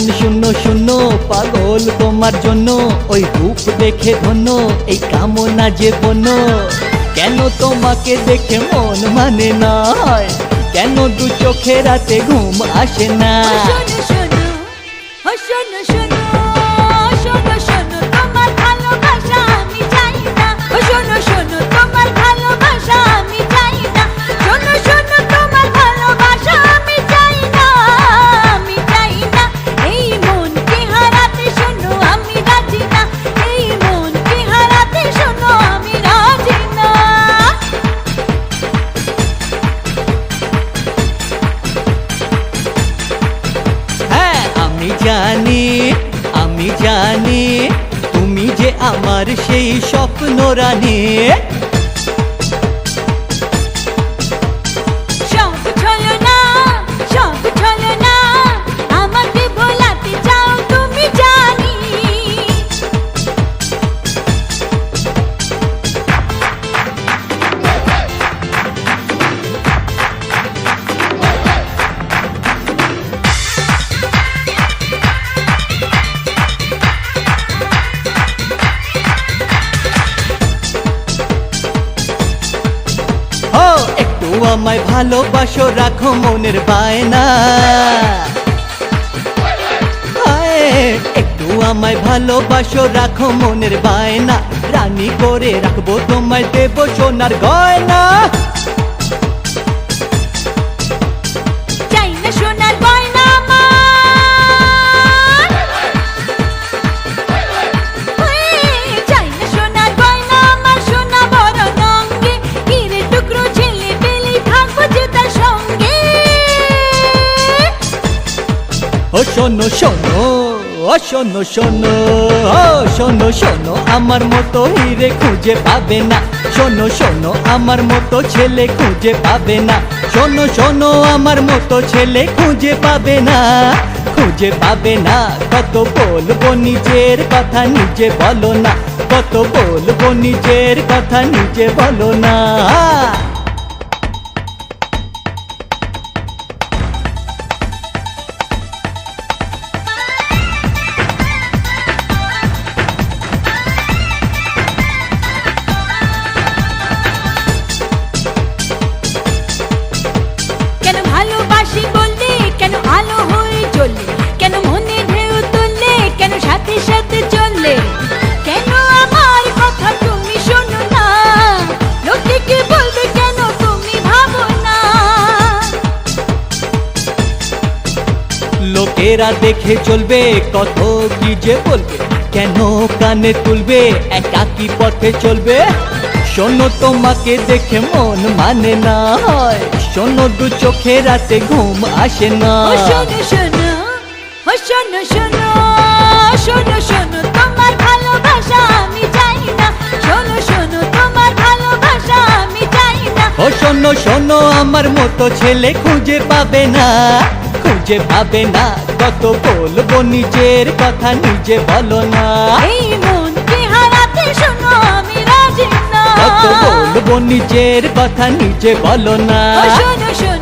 মন শূন্য শূন্য পাগল তোমার জন্য, ওই রূপ দেখে ধন্য, এই কামনা যে বন্য। কেন তোমাকে দেখে মন মানে না কেন দু চোখে রাতে ঘুম আসে না? না। শোনো শোনো, তোমার ভালোবাসা আমি আমি জানি আমি জানি তুমি যে আমার সেই স্বপ্ন রানী আমায় ভালোবাসো, রাখো মনের বায়না। একটু আমায় ভালোবাসো, রাখো মনের বায়না। রানী করে রাখব, তোমায় দেব সোনার গয়না। ও শোনো শোনো, ও শোনো শোনো শোনো শোনো, আমার মতো হিরে খুঁজে পাবে না। শোনো শোনো, আমার মতো ছেলে খুঁজে পাবে না। শোনো শোনো, আমার মতো ছেলে খুঁজে পাবে না। খুঁজে পাবে না, কত বলব নিজের কথা নিজে বলো না। কত বলব নিজের কথা নিজে বলো না। লোকেরা দেখে চলবে কত কি যে বলবে, কেন কানে তুলবে, একা কি পথে চলবে? শোনো তোমাকে দেখে মন মানে না হয়, শোনো দু চোখে রাতে ঘুম আসে না। শোনো শোনো শোনো শোনো। শোনো শোনো আমার মতো ছেলে খুঁজে পাবে না। খুঁজে পাবে না কত বলব নিজের কথা নিজে বলো না। এই মনকে হারাতে শোনো আমি রাজি না। কত বলব নিজের কথা নিজে বলো না। শোনো শোনো